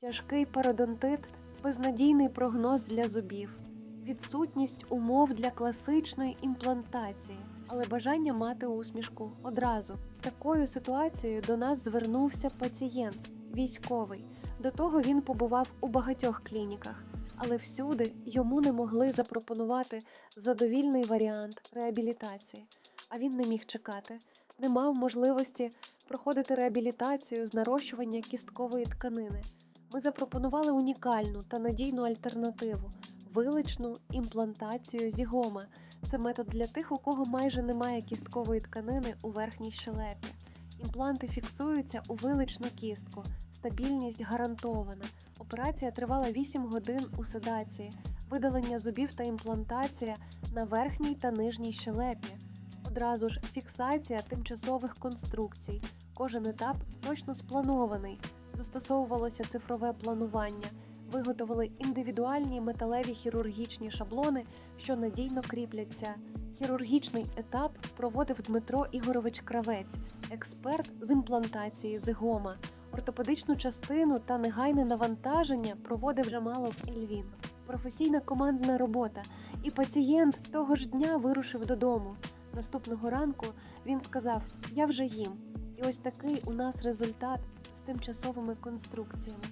Тяжкий пародонтит безнадійний прогноз для зубів, відсутність умов для класичної імплантації, але бажання мати усмішку одразу. З такою ситуацією до нас звернувся пацієнт, військовий. До того він побував у багатьох клініках, але всюди йому не могли запропонувати задовільний варіант реабілітації. А він не міг чекати, не мав можливості проходити реабілітацію з нарощування кісткової тканини. Ми запропонували унікальну та надійну альтернативу виличну імплантацію зігома. Це метод для тих, у кого майже немає кісткової тканини у верхній щелепі. Імпланти фіксуються у виличну кістку, стабільність гарантована. Операція тривала 8 годин у седації, видалення зубів та імплантація на верхній та нижній щелепі. Одразу ж фіксація тимчасових конструкцій. Кожен етап точно спланований. Застосовувалося цифрове планування. Виготовили індивідуальні металеві хірургічні шаблони, що надійно кріпляться. Хірургічний етап проводив Дмитро Ігорович Кравець, експерт з імплантації зигома. Ортопедичну частину та негайне навантаження проводив Жамалов Ельвін. Професійна командна робота, і пацієнт того ж дня вирушив додому. Наступного ранку він сказав: Я вже їм. І ось такий у нас результат з тимчасовими конструкціями.